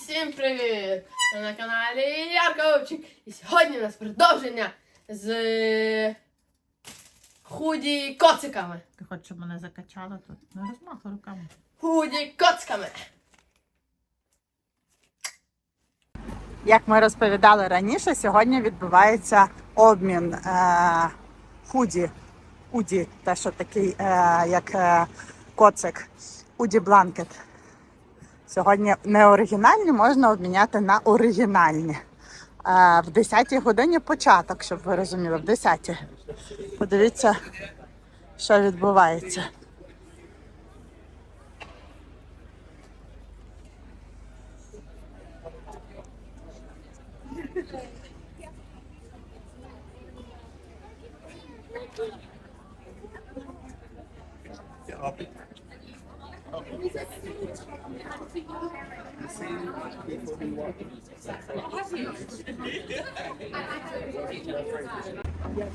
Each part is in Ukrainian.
Всім привіт! Ви на каналі Ярковчик. І сьогодні у нас продовження з худі коциками. Ти хочеш, щоб мене закачало тут? Не розмахай руками. Худі коциками. Як ми розповідали раніше, сьогодні відбувається обмін е, худі, уді, те, що такий, е, як е, коцик, уді бланкет. Сьогодні неоригінальні можна обміняти на оригінальні. Е, в 10-й годині початок, щоб ви розуміли, в 10-й. Подивіться, що відбувається. before we walk in these exact Yes.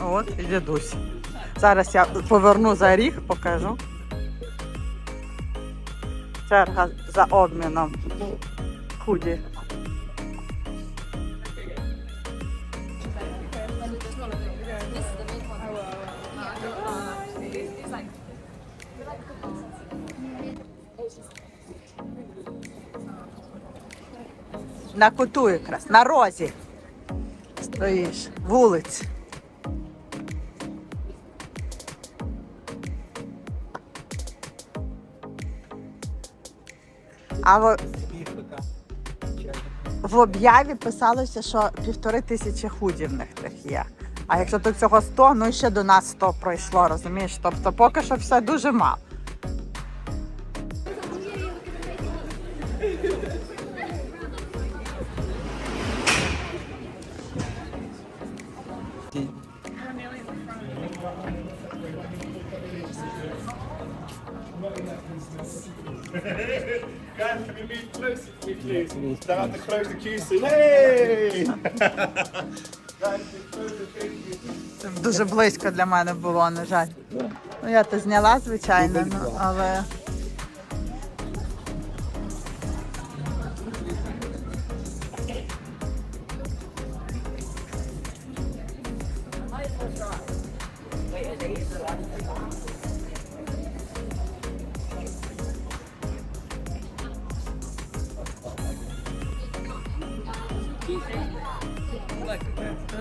От і дідусь. Зараз я поверну за ріг, покажу. Черга за обміном худі. На куту якраз, на розі. Стоїш, вулиць. А в, в об'яві писалося, що півтори тисячі худів в них тих є. А якщо тут всього 100, ну і ще до нас 100 пройшло, розумієш? Тобто поки що все дуже мало. Can we move closer to me, please? Don't have to close the queue soon. Hey! Guys, move closer, please. Це дуже близько для мене було, на жаль. Ну я то зняла, звичайно, ну, але.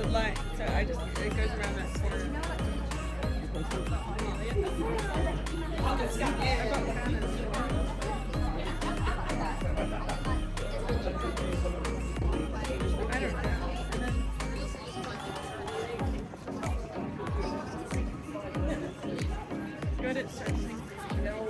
the line. So I just it goes around that corner. I don't know. Good at searching. No.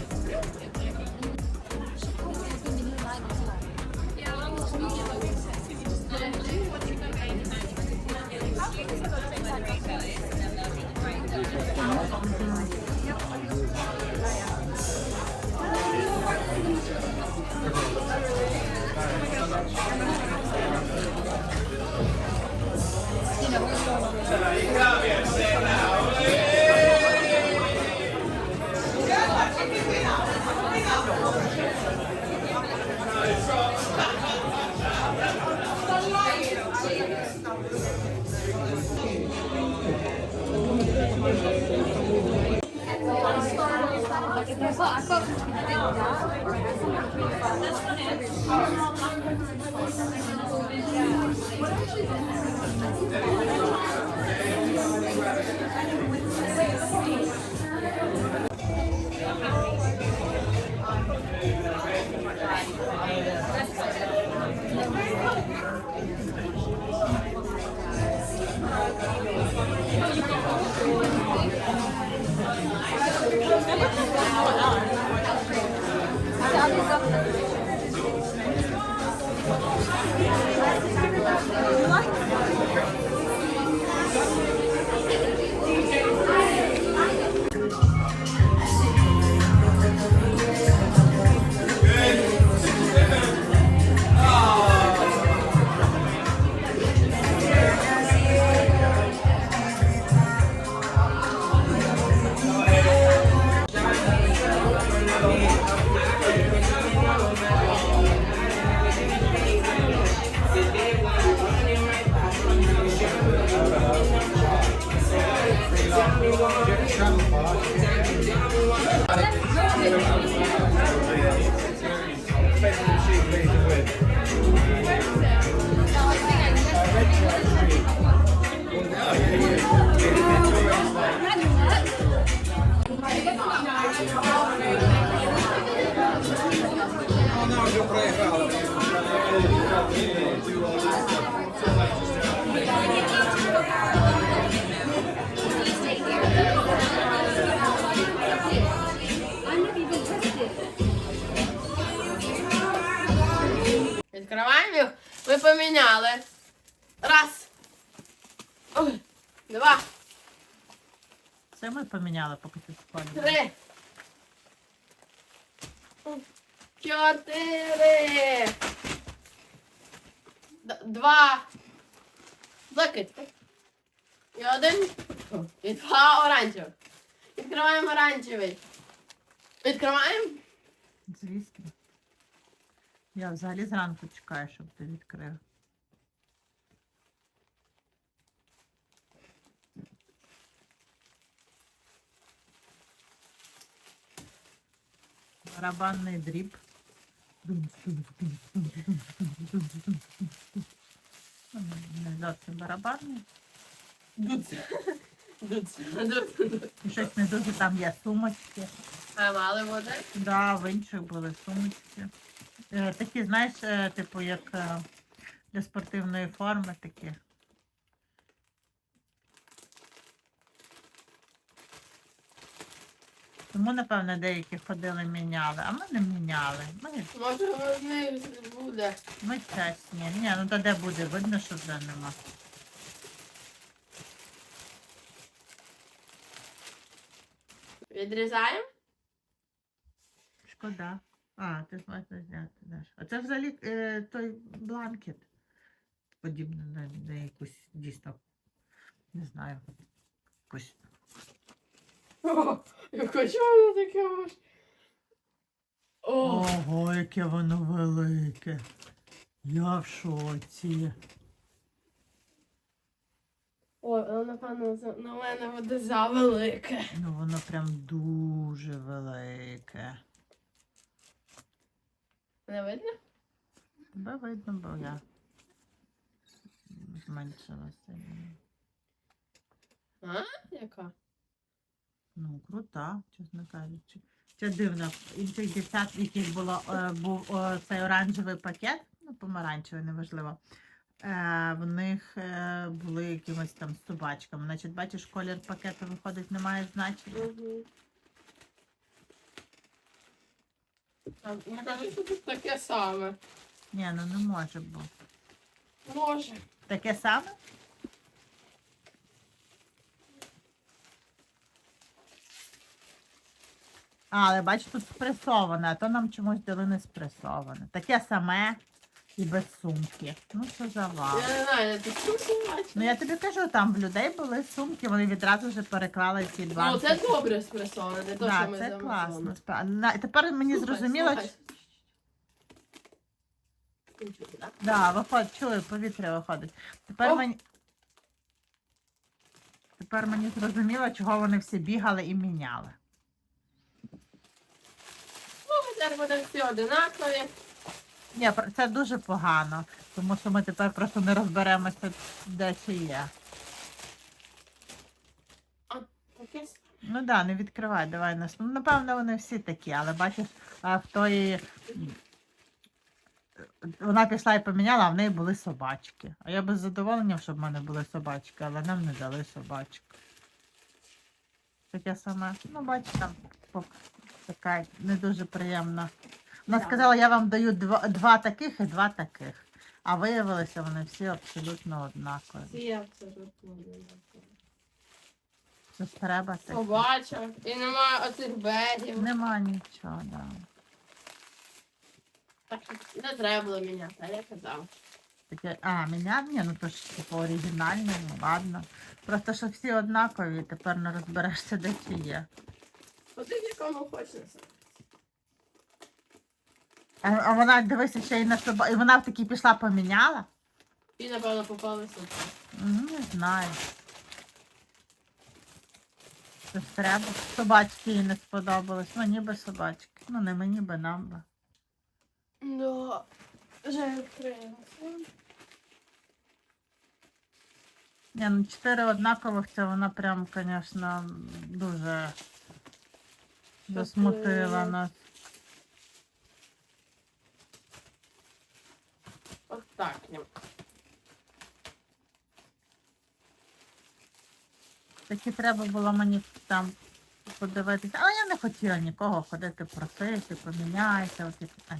Hoşçakalın. Поміняли. Раз. Ой. Два. Це ми поміняли, поки ти сходиш. Три. Чотири. Два. Блакитний. І один. І два оранжевих. Відкриваємо оранжевий. Відкриваємо. Звісно. Я взагалі зранку чекаю, щоб ти відкрив. Барабанний дріб. Не зовсім барабанний. І щось не дуже там є сумочки. А мали води? Да, в інших були сумочки. Е, такі, знаєш, е, типу, як е, для спортивної форми такі. Тому, напевно, деякі ходили, міняли, а ми не міняли. Ми, Може вони буде. ми чесні. Ні, ну то де буде, видно, що вже нема. Відрізаємо. Шкода. А, ти зможеш зняти. Даш. А це взагалі е, той бланкет. Подібний на, на якусь дійсно, не знаю, якусь. О, чого воно таке аж? О, Ого, яке воно велике. Я в шоці. Ой, воно, напевно, за- на мене буде завелике. Ну воно прям дуже велике. Не видно? Тебе видно, бо я зменшилася. А? Яка? Ну, крута, чесно кажучи. Це дивно. Інших дівчат, в яких було, е, був е, цей оранжевий пакет, ну, помаранчевий, неважливо. Е, в них е, були якимось там з собачками. Значить, бачиш, колір пакету виходить, не має значення. Угу. Мені кажуть, що тут таке саме. Ні, ну не може бути. Може. Таке саме? А, але бач, тут спресоване, а то нам чомусь дали не спресоване. Таке саме і без сумки. Ну, що за вау. Я не знаю, я тут бачу. Ну я тобі кажу, там в людей були сумки, вони відразу вже переклали ці два. Ну, це добре спресоване, не то, що ми це класно. Спа- на- Тепер мені Слухай, зрозуміло, слухай. ч- Ти чула, да? Да, виходить, чую, повітря виходить. Тепер О! мені. Тепер мені зрозуміло, чого вони всі бігали і міняли. Тепер будемо всі одинакові. Ні, це дуже погано, тому що ми тепер просто не розберемося, де чи є. Ну так, да, не відкривай, давай нас. Ну, напевно, вони всі такі, але бачиш, в тої. Вона пішла і поміняла, а в неї були собачки. А я би з задоволенням, щоб в мене були собачки, але нам не дали собачок. Таке саме, ну, бачиш, там така не дуже приємна. Вона Да. сказала, я вам даю два, два таких і два таких. А виявилося, вони всі абсолютно однакові. всі абсолютно одинакові. Це треба таке. Собачок. І немає оцих бегів. Нема нічого, да. Так що не треба було міняти, а я казав. Таке, а, міняв? Ні, ну то ж типу оригінальне, ну ладно. Просто що всі однакові, тепер не розберешся, де чи є. Один якому хочеться. А, а вона дивися ще й на соба. І вона таки пішла поміняла? І напевно попалися. Ну, не знаю. Це треба. Собачки їй не сподобалось. Ну, ніби собачки. Ну, не мені би нам би. Ну, вже відкриємося. Ні, ну чотири однакових, це вона прям, звісно, дуже засмутила нас. Ось так. ні. Таки треба було мені там подивитися. Але я не хотіла нікого ходити просити, поміняйся. От, і- ай.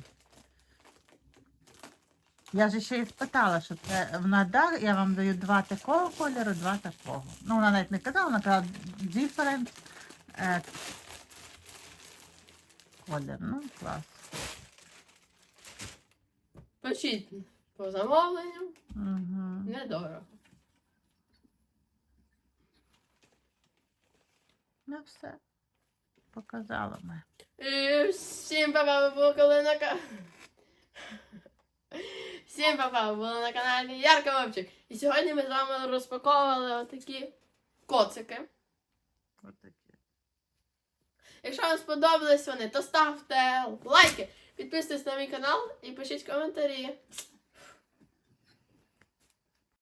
Я ж ще й спитала, що це вона да, я вам даю два такого кольору, два такого. Ну, вона навіть не казала, вона казала different е, колір. Ну, клас. Пишіть по замовленню. Угу. Недорого. Ну все. Показала ми. І всім папа, ви були на ка... Всім папа, ви були на каналі Ярка Вовчик. І сьогодні ми з вами розпаковували отакі коцики. Якщо вам сподобались вони, то ставте лайки, підписуйтесь на мій канал і пишіть коментарі.